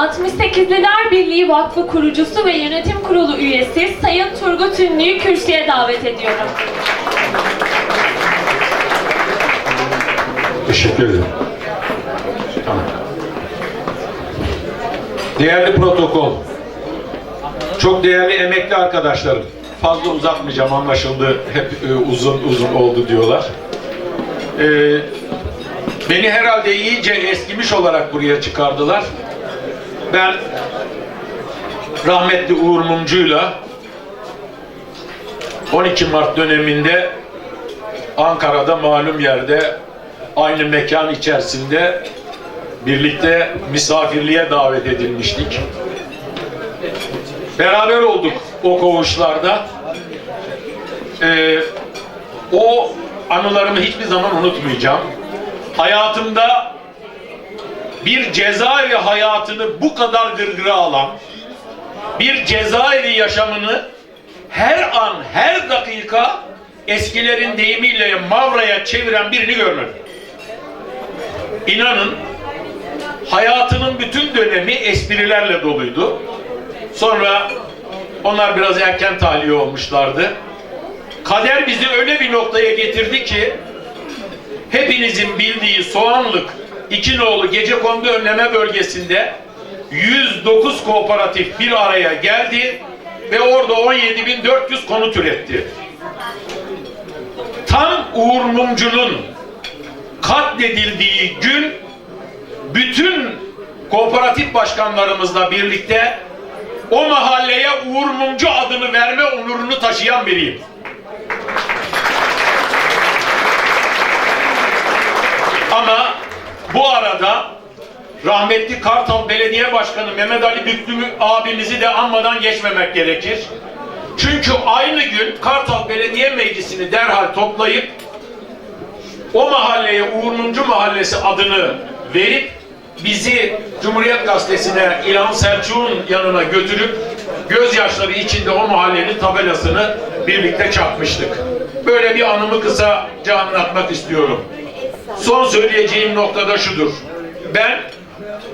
Disk Bebek üzere 68'liler Birliği Vakfı kurucusu ve yönetim kurulu üyesi Sayın Turgut Ünlü'yü kürsüye davet ediyorum. Teşekkür ederim. Değerli protokol, çok değerli emekli arkadaşlarım, fazla uzatmayacağım anlaşıldı, hep e, uzun uzun oldu diyorlar. E, beni herhalde iyice eskimiş olarak buraya çıkardılar. Ben rahmetli Uğur Mumcu'yla 12 Mart döneminde Ankara'da malum yerde aynı mekan içerisinde birlikte misafirliğe davet edilmiştik. Beraber olduk o koğuşlarda. Ee, o anılarımı hiçbir zaman unutmayacağım. Hayatımda bir cezaevi hayatını bu kadar gırgıra alan, bir cezaevi yaşamını her an, her dakika eskilerin deyimiyle mavraya çeviren birini görmedim. İnanın hayatının bütün dönemi esprilerle doluydu. Sonra onlar biraz erken tahliye olmuşlardı. Kader bizi öyle bir noktaya getirdi ki hepinizin bildiği Soğanlık iki nolu Gecekondu Önleme Bölgesi'nde 109 kooperatif bir araya geldi ve orada 17.400 konut üretti. Tam Uğur Mumcu'nun katledildiği gün bütün kooperatif başkanlarımızla birlikte o mahalleye Uğur Mumcu adını verme onurunu taşıyan biriyim. Ama bu arada rahmetli Kartal Belediye Başkanı Mehmet Ali Büklü abimizi de anmadan geçmemek gerekir. Çünkü aynı gün Kartal Belediye Meclisi'ni derhal toplayıp o mahalleye Uğur Mumcu Mahallesi adını verip bizi Cumhuriyet Gazetesi'ne İlhan Selçuk'un yanına götürüp gözyaşları içinde o mahallenin tabelasını birlikte çakmıştık. Böyle bir anımı kısaca anlatmak istiyorum. Son söyleyeceğim noktada şudur. Ben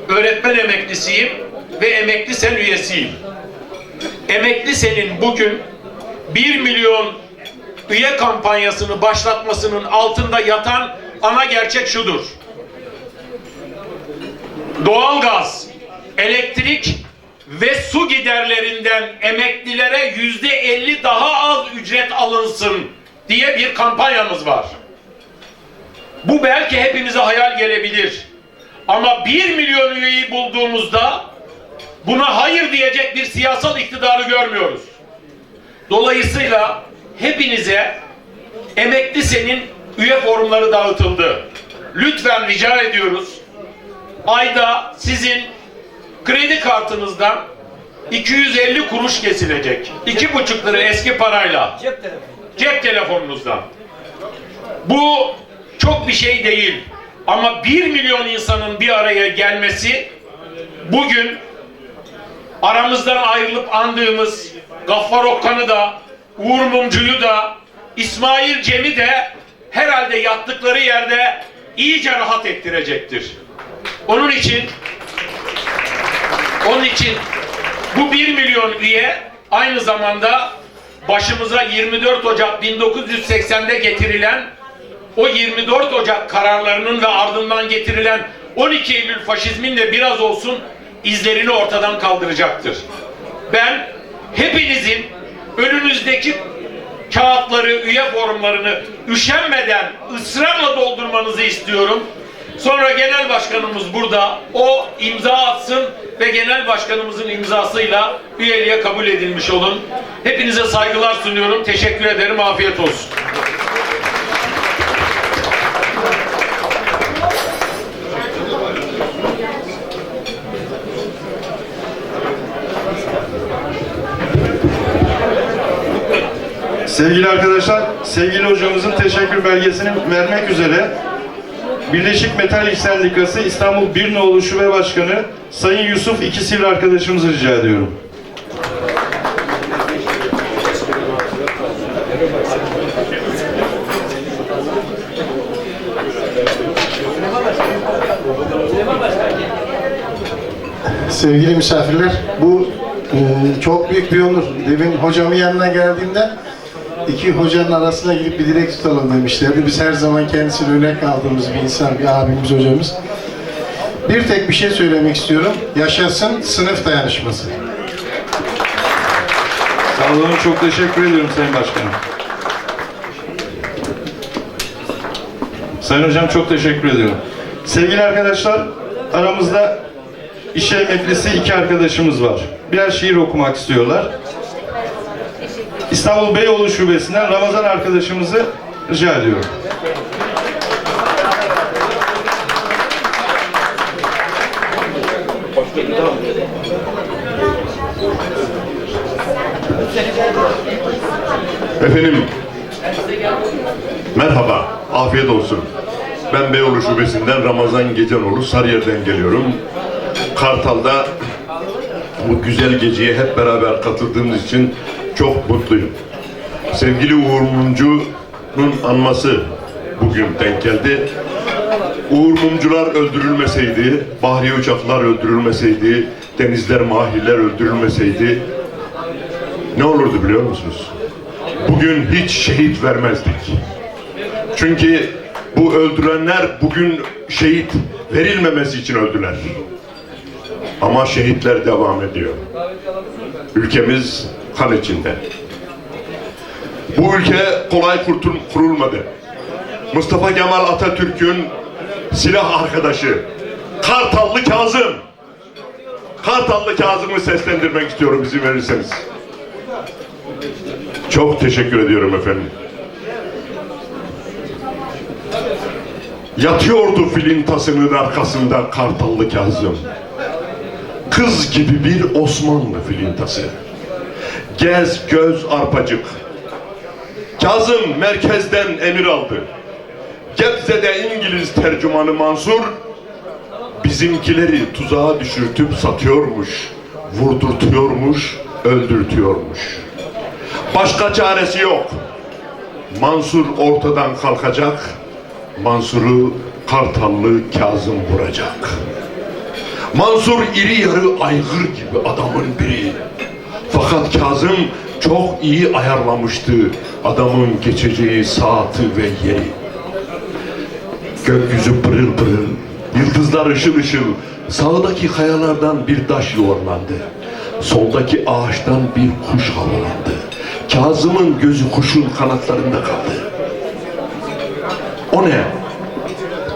öğretmen emeklisiyim ve emekli sen üyesiyim. Emekli senin bugün 1 milyon üye kampanyasını başlatmasının altında yatan ana gerçek şudur. Doğalgaz, elektrik ve su giderlerinden emeklilere yüzde elli daha az ücret alınsın diye bir kampanyamız var. Bu belki hepimize hayal gelebilir. Ama bir milyon üyeyi bulduğumuzda buna hayır diyecek bir siyasal iktidarı görmüyoruz. Dolayısıyla hepinize emekli senin üye formları dağıtıldı. Lütfen rica ediyoruz. Ayda sizin kredi kartınızdan 250 kuruş kesilecek. İki buçuk lira eski parayla. Cep telefonu. Cep telefonunuzdan. Bu çok bir şey değil. Ama bir milyon insanın bir araya gelmesi bugün aramızdan ayrılıp andığımız Gaffar Okkan'ı da Uğur Mumcu'yu da İsmail Cem'i de herhalde yattıkları yerde iyice rahat ettirecektir. Onun için onun için bu 1 milyon üye aynı zamanda başımıza 24 Ocak 1980'de getirilen o 24 Ocak kararlarının ve ardından getirilen 12 Eylül faşizmin de biraz olsun izlerini ortadan kaldıracaktır. Ben hepinizin önünüzdeki kağıtları, üye formlarını üşenmeden ısrarla doldurmanızı istiyorum. Sonra genel başkanımız burada. O imza atsın ve genel başkanımızın imzasıyla üyeliğe kabul edilmiş olun. Hepinize saygılar sunuyorum. Teşekkür ederim. Afiyet olsun. Sevgili arkadaşlar, sevgili hocamızın teşekkür belgesini vermek üzere Birleşik Metal İş Sendikası İstanbul Bir Nolu Şube Başkanı Sayın Yusuf İkisivri arkadaşımızı rica ediyorum. Sevgili misafirler, bu e, çok büyük bir onur. Demin hocamın yanına geldiğimde iki hocanın arasına girip bir direk tutalım demişlerdi. Biz her zaman kendisini örnek aldığımız bir insan, bir abimiz, hocamız. Bir tek bir şey söylemek istiyorum. Yaşasın sınıf dayanışması. Sağ olun, çok teşekkür ediyorum Sayın Başkanım. Sayın Hocam çok teşekkür ediyorum. Sevgili arkadaşlar, aramızda iş emeklisi iki arkadaşımız var. Birer şiir okumak istiyorlar. İstanbul Beyoğlu Şubesi'nden Ramazan arkadaşımızı rica ediyorum. Efendim, merhaba, afiyet olsun. Ben Beyoğlu Şubesi'nden Ramazan Gecenoğlu, Sarıyer'den geliyorum. Kartal'da bu güzel geceye hep beraber katıldığımız için çok mutluyum. Sevgili Uğur Mumcu'nun anması bugün denk geldi. Uğur Mumcular öldürülmeseydi, Bahri Uçaklar öldürülmeseydi, Denizler Mahirler öldürülmeseydi ne olurdu biliyor musunuz? bugün hiç şehit vermezdik. Çünkü bu öldürenler bugün şehit verilmemesi için öldüler. Ama şehitler devam ediyor. Ülkemiz kan içinde. Bu ülke kolay kurulmadı. Mustafa Kemal Atatürk'ün silah arkadaşı Kartallı Kazım Kartallı Kazım'ı seslendirmek istiyorum izin verirseniz. Çok teşekkür ediyorum efendim. Yatıyordu filintasının arkasında Kartallı Kazım. Kız gibi bir Osmanlı filintası. Gez göz arpacık. Kazım merkezden emir aldı. Gebze'de İngiliz tercümanı Mansur bizimkileri tuzağa düşürtüp satıyormuş, vurdurtuyormuş, öldürtüyormuş. Başka çaresi yok. Mansur ortadan kalkacak. Mansur'u Kartallı Kazım vuracak. Mansur iri yarı aygır gibi adamın biri. Fakat Kazım çok iyi ayarlamıştı adamın geçeceği saati ve yeri. Gökyüzü pırıl pırıl, yıldızlar ışıl ışıl, sağdaki kayalardan bir taş yuvarlandı. Soldaki ağaçtan bir kuş havalandı. Kazım'ın gözü kuşun kanatlarında kaldı. O ne?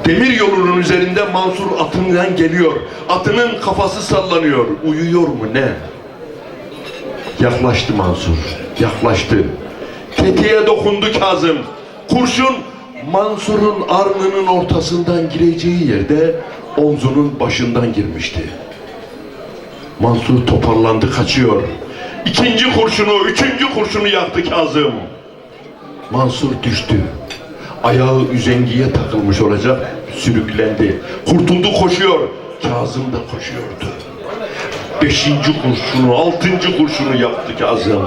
Demir yolunun üzerinde Mansur atından geliyor. Atının kafası sallanıyor. Uyuyor mu ne? Yaklaştı Mansur. Yaklaştı. Tetiğe dokundu Kazım. Kurşun Mansur'un arnının ortasından gireceği yerde omzunun başından girmişti. Mansur toparlandı kaçıyor. İkinci kurşunu, üçüncü kurşunu yaktı Kazım. Mansur düştü. Ayağı üzengiye takılmış olacak, sürüklendi. Kurtuldu koşuyor. Kazım da koşuyordu. Beşinci kurşunu, altıncı kurşunu yaptı Kazım.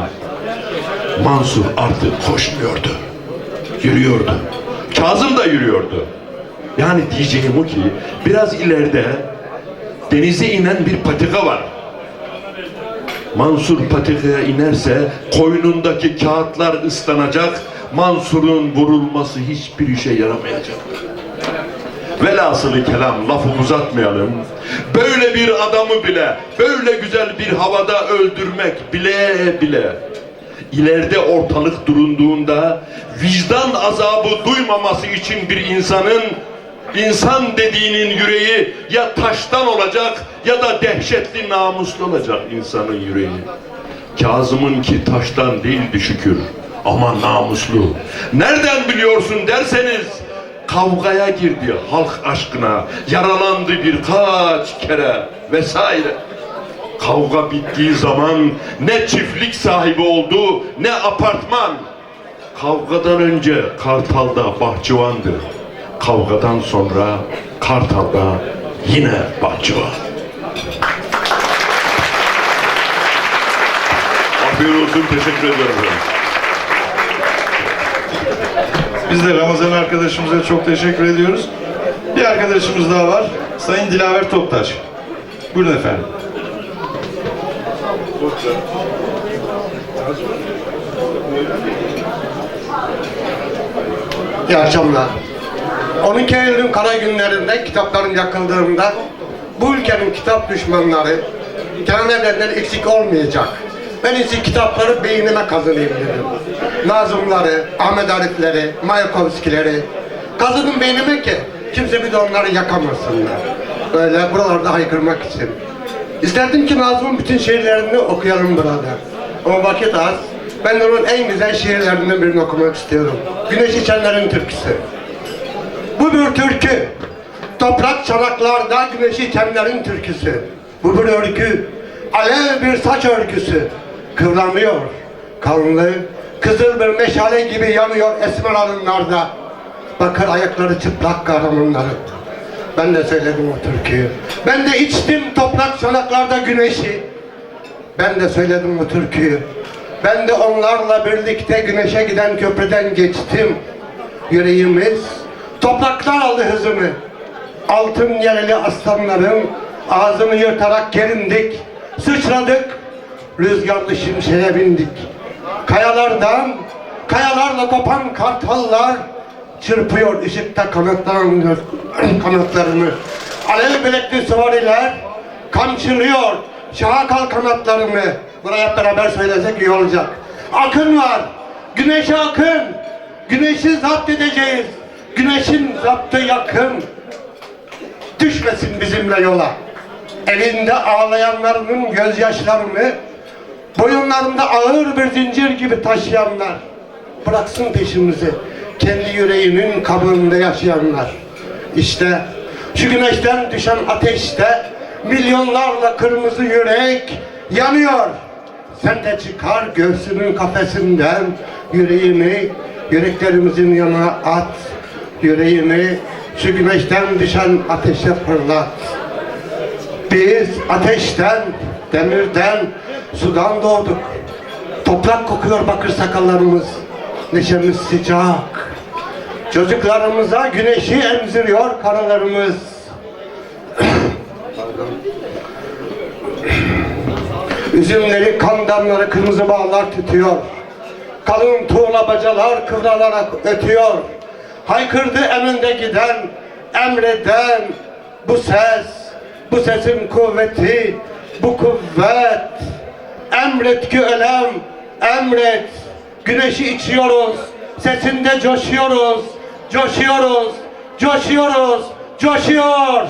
Mansur artık koşmuyordu. Yürüyordu. Kazım da yürüyordu. Yani diyeceğim o ki biraz ileride denize inen bir patika var. Mansur patikaya inerse koynundaki kağıtlar ıslanacak, Mansur'un vurulması hiçbir işe yaramayacak. Velhasılı kelam lafı uzatmayalım. Böyle bir adamı bile böyle güzel bir havada öldürmek bile bile ileride ortalık durunduğunda vicdan azabı duymaması için bir insanın insan dediğinin yüreği ya taştan olacak ya da dehşetli namuslu olacak insanın yüreği. Kazım'ın ki taştan değildi şükür ama namuslu. Nereden biliyorsun derseniz kavgaya girdi halk aşkına, yaralandı birkaç kere vesaire. Kavga bittiği zaman ne çiftlik sahibi oldu ne apartman. Kavgadan önce Kartal'da bahçıvandı. Kavgadan sonra Kartal'da yine bahçıvan. Afiyet olsun, teşekkür ederim. Biz de Ramazan arkadaşımıza çok teşekkür ediyoruz. Bir arkadaşımız daha var. Sayın Dilaver Toptaş. Buyurun efendim. İyi akşamlar. 12 Eylül'ün kara günlerinde kitapların yakıldığında bu ülkenin kitap düşmanları kendi eksik olmayacak. Ben ise kitapları beynime kazınayım dedim. Nazımları, Ahmet Arifleri, Mayakovskileri kazıdım beynime ki kimse bir de onları yakamasınlar. Böyle buralarda haykırmak için. İsterdim ki Nazım'ın bütün şiirlerini okuyalım burada. Ama vakit az. Ben onun en güzel şiirlerinden birini okumak istiyorum. Güneş İçenler'in türküsü. Bu bir türkü. Toprak çanaklarda güneş içenlerin türküsü. Bu bir örgü. Alev bir saç örgüsü. Kıvranıyor. Kanlı, kızıl bir meşale gibi yanıyor esmer alınlarda. Bakır ayakları çıplak kahramanları. Ben de söyledim o türküyü. Ben de içtim toprak çanaklarda güneşi. Ben de söyledim bu türküyü. Ben de onlarla birlikte güneşe giden köprüden geçtim. Yüreğimiz topraktan aldı hızını. Altın yereli aslanların ağzını yırtarak gerindik. Sıçradık, rüzgarlı şimşeğe bindik. Kayalardan, kayalarla kopan kartallar çırpıyor ışıkta kanatlarını, kanatlarını. Alev bilekli süvariler kamçılıyor şaha kal kanatlarını. Buraya beraber söylesek iyi olacak. Akın var, güneşe akın. Güneşi zapt edeceğiz. Güneşin zaptı yakın. Düşmesin bizimle yola. Elinde ağlayanlarının gözyaşlarını boyunlarında ağır bir zincir gibi taşıyanlar. Bıraksın peşimizi. Kendi yüreğinin kabuğunda yaşayanlar. İşte şu güneşten düşen ateşte milyonlarla kırmızı yürek yanıyor. Sen de çıkar göğsünün kafesinden. Yüreğimi yüreklerimizin yanına at. Yüreğimi şu güneşten düşen ateşe fırlat. Biz ateşten, demirden, sudan doğduk. Toprak kokuyor bakır sakallarımız. Neşemiz sıcak. Çocuklarımıza güneşi emziriyor karalarımız. Üzümleri, kan damları, kırmızı bağlar tutuyor. Kalın tuğla bacalar kıvranarak ötüyor. Haykırdı emrinde giden, emreden bu ses, bu sesin kuvveti, bu kuvvet. Emret ki emret. Güneşi içiyoruz, sesinde coşuyoruz, coşuyoruz, coşuyoruz, coşuyor.